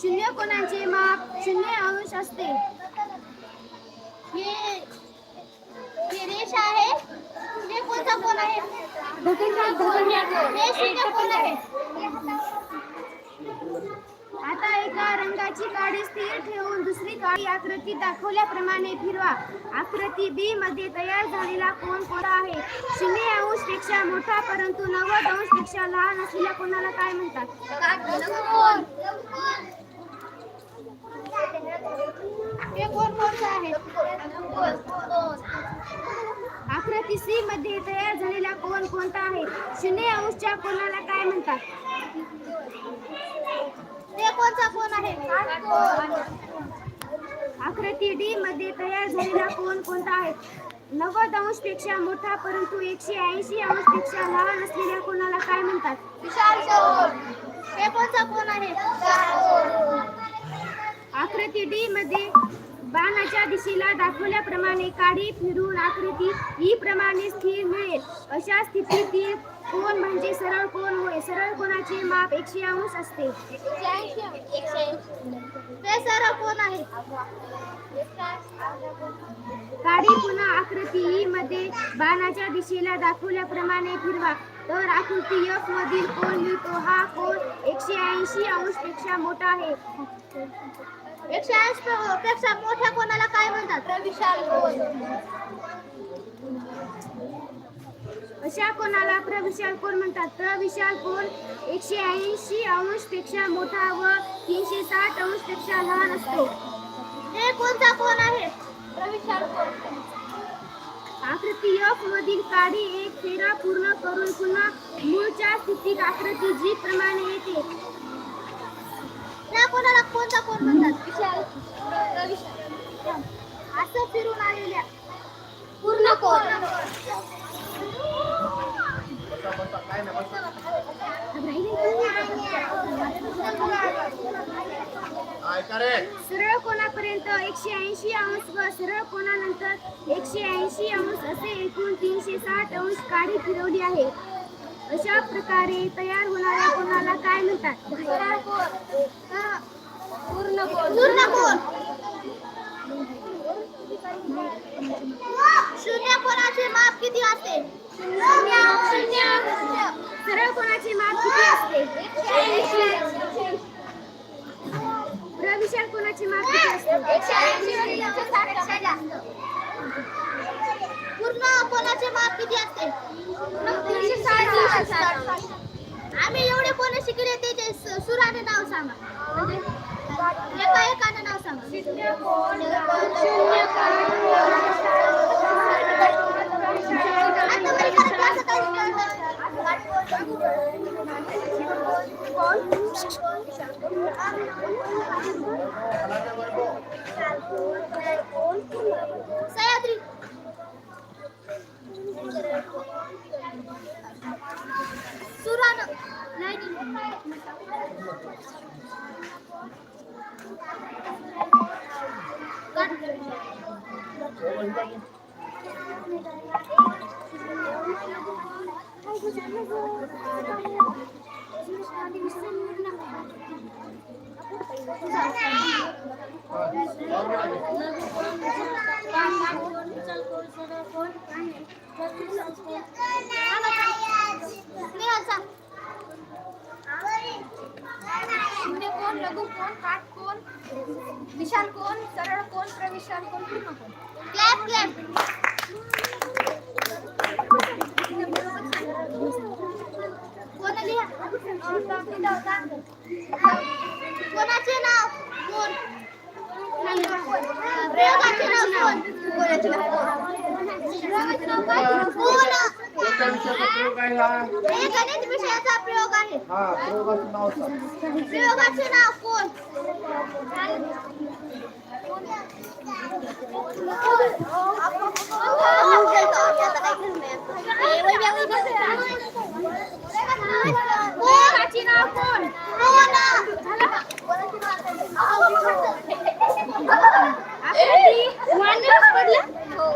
शून्य कोणाचे माप शून्य अंश असते. हे हे रेष आहे. हे कोणता कोण आहे? हे शून्य कोण आहे. आता एका रंगाची काडी स्थिर ठेवून दुसरी काडी आकृती दाखवल्याप्रमाणे फिरवा. आकृती बी मध्ये तयार झालेला कोण कोणता आहे? शून्य अंशपेक्षा मोठा परंतु नव्वद अंशपेक्षा लहान असलेल्या कोणाला काय म्हणतात हे कोण कोणतं आहे आकृती सी मध्ये तयार झालेला कोण कोणता आहे? शून्य अंशच्या कोणाला काय म्हणतात? ते कोणता कोण आहे? आकृती डी मध्ये तयार झालेला कोण कोणता आहे? नव्वद अंशपेक्षा मोठा परंतु एकशे ऐंशी अंशपेक्षा लहान असलेल्या कोणाला काय म्हणतात? विशाल चौर कोणता कोण आहे? आकृती डी मध्ये बाणाच्या दिशेला दाखवल्याप्रमाणे काडी फिरून आकृती ई प्रमाणे स्थिर मिळेल. अशा स्थितीतील कोण म्हणजे सरळ कोण होय? सरळ कोणाचे माप एकशे अंश असते? ते सरळ कोण आहे? काडी पुन्हा आकृती ई मध्ये बाणाच्या दिशेला दाखवल्याप्रमाणे फिरवा. तर आकृती एफ मधील कोण लिहितो? हा कोण एकशे ऐंशी अंशपेक्षा मोठा आहे. एकशे ऐंशी पेक्षा मोठ्या कोणाला काय म्हणतात? विशाल अशा कोणाला प्रविशाल कोण म्हणतात? प्रविशाल कोण? एकशे ऐंशी अंशपेक्षा मोठा व तीनशे साठ अंशपेक्षा लहान असतो. हे कोणता कोण आहे? प्रविशाल कोण? आकृती एफ मधील काडी एक फेरा पूर्ण करून पुन्हा मूळच्या स्थितीत आकृती जी प्रमाणे येते. त्या कोणाला कोणता कोण म्हणतात? विशाल. असं फिरून आलेल्या. पूर्ण कोण सरळ कोणापर्यंत? एकशे ऐंशी अंश व सरळ कोणानंतर? एकशे ऐंशी अंश असे एकूण तीनशे साठ अंश काडी फिरवली आहे अशा प्रकारे तयार होणाऱ्या कोणाला काय म्हणतात? शून्य कोणाचे माप किती असते? सरळ कोणाचे माप किती असते? प्रविशाल कोणाचे माप किती असते एकशे ऐंशी एकशे साठपेक्षा जास्त पूर्ण कोणाचे माप किती असते तीनशे साठ आम्ही एवढे कोण शिकले ते सुराने नाव सांगा. म्हणजे एका एकाने नाव सांगा. सह्याद्री सुरान शून्य कोण लघु कोण काट कोण विशाल कोण सरळ कोण प्रविशाल कोण पूर्ण कोण क्लॅप क्लॅप कोण लिहा कोणाचे नाव कोण प्रयोगाचे नाव कोण प्रयोगाचे नाव काय? कोण कोणत्या विषयाचा प्रयोग आहे हा हे गणित विषयाचा प्रयोग आहे हा प्रयोगाचं नाव सांग प्रयोगाचे नाव कोण कोणाचे नाव कोण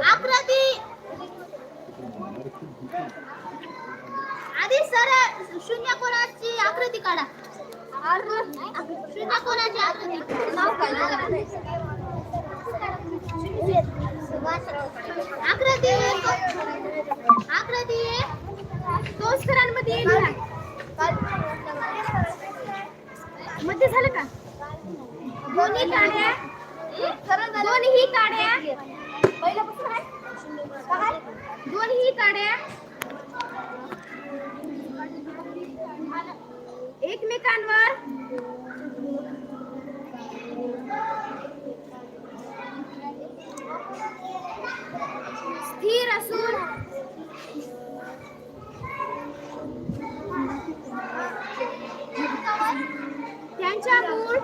आकृती आधी सर शून्य कोणाची आकृती काढा शून्य कोणाची आकृती आकृती आकृती दोन स्तरांमध्ये मध्ये झालं का दोन्ही काड्या दोन्ही काढ्या पहिल्यापासून दोन्ही काढ्या एकमेकांवर. स्थिर असून. त्यांच्या मूळ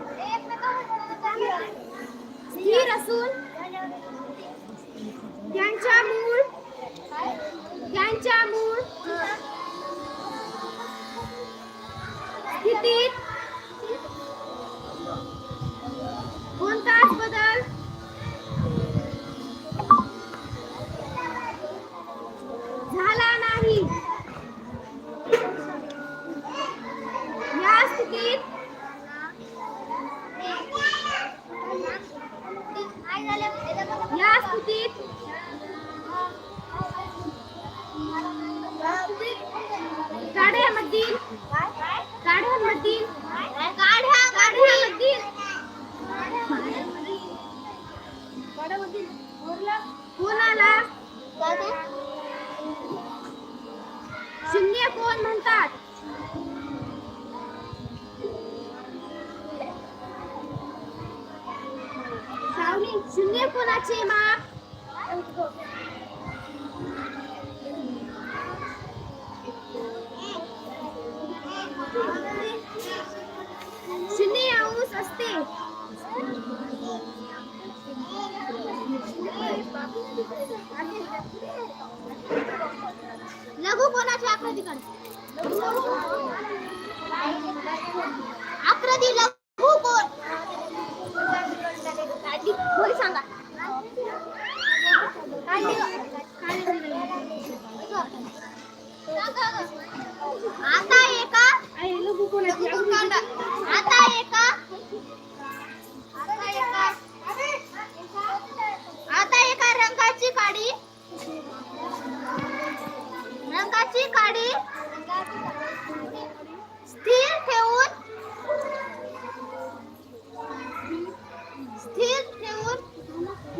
अकरा दिला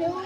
Eu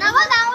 नवदा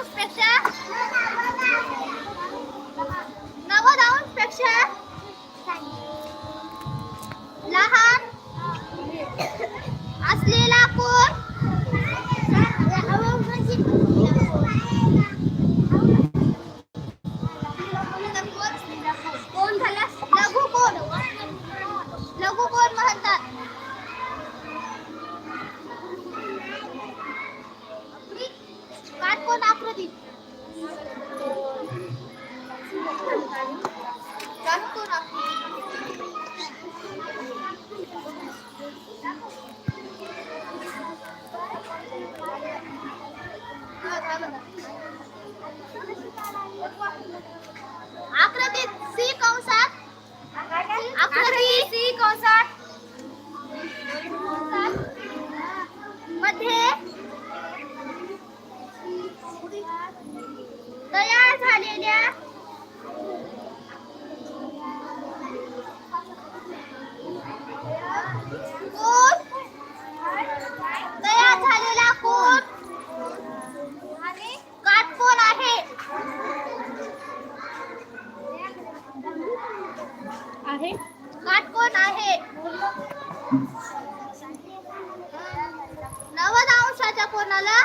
नव्वद अंशाच्या कोणाला?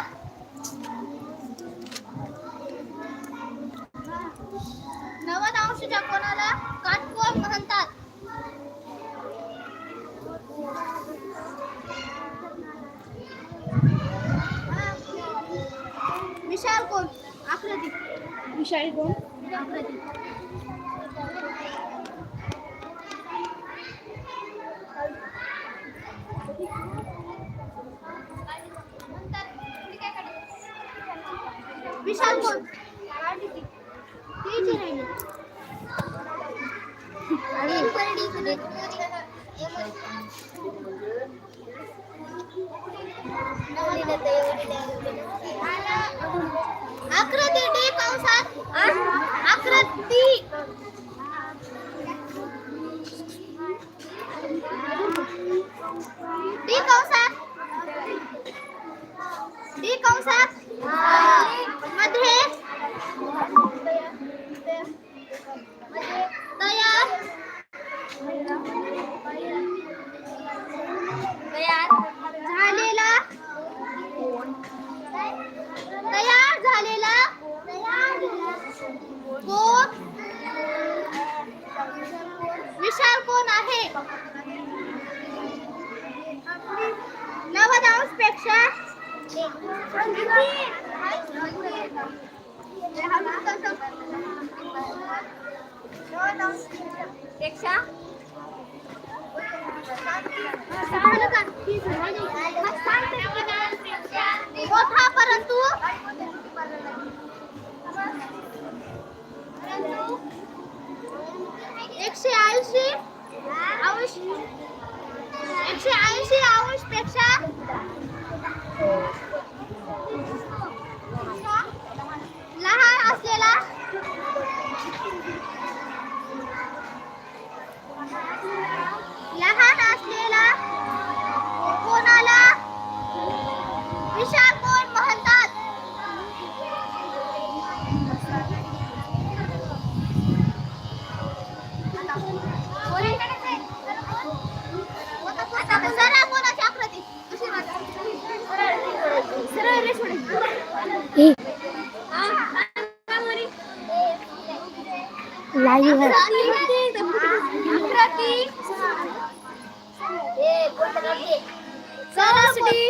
नव्वद अंशाच्या कोणाला काटकोण म्हणतात? विशाल कोण? आकृती. विशाळी कोण? आकृती विशाल कोण तीच राहिली आकृती डी कंसात आकृती डी कंसात डी कंसात विशाल कोण आहे? नवदांशपेक्षा? पेक्षा? मोठा परंतु? एकशे ऐंशी अंश एकशे ऐंशी अंशपेक्षा लहान असलेला सरस्वती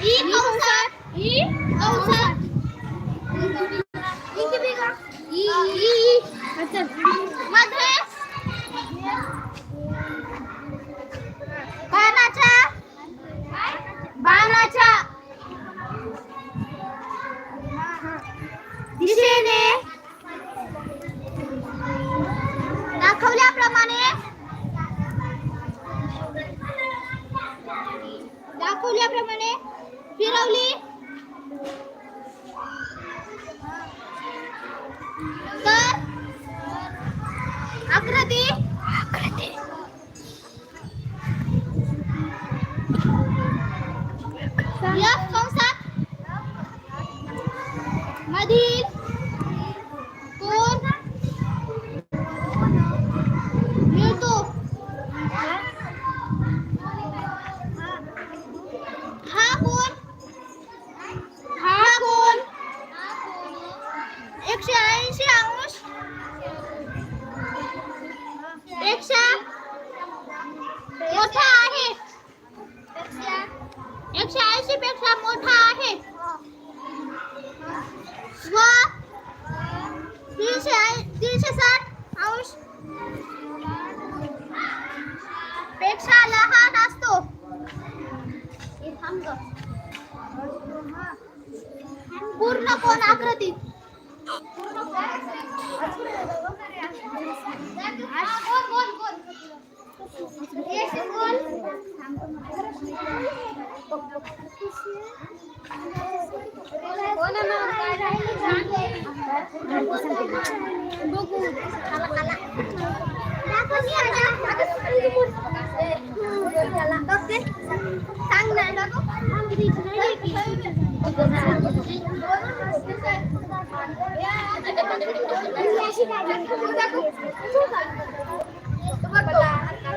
一、二、三一、二、三 सांग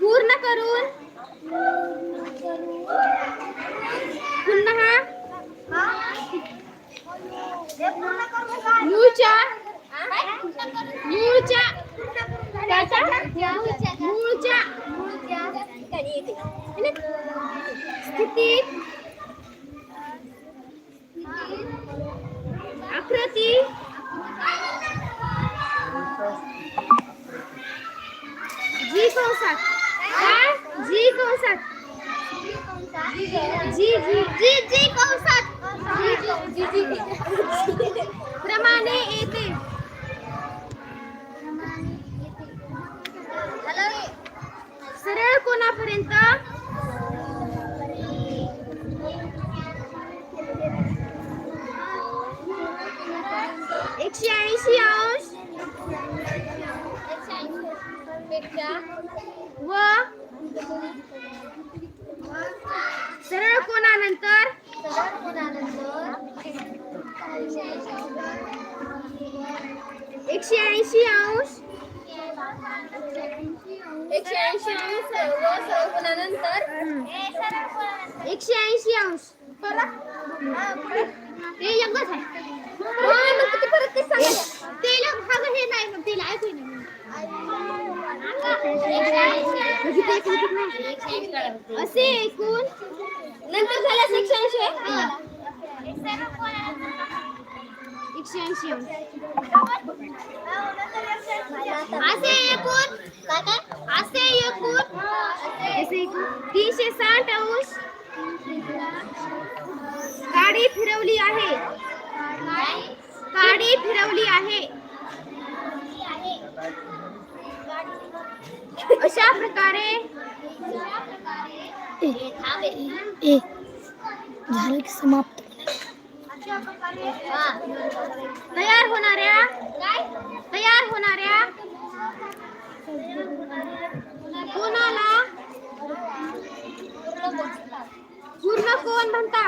पूर्ण करून. एकशे ऐंशी अंश. एकशे ऐंशी अंश व सरकोनानंतर एकशे ऐंशी अंश. ते एकच आहे. ते भाग हे नाही तेला ऐकू नाही. असे एकूण. नंतर झालं एकशे ऐंशी? अंश असे एकूण असे एकूण असे एकूण तीनशे साठ अंश गाडी फिरवली आहे. गाडी फिरवली आहे. अशा प्रकारे झालं की समाप्त. तयार होणाऱ्या तयार होणाऱ्या कोणाला? पूर्ण कोण म्हणतात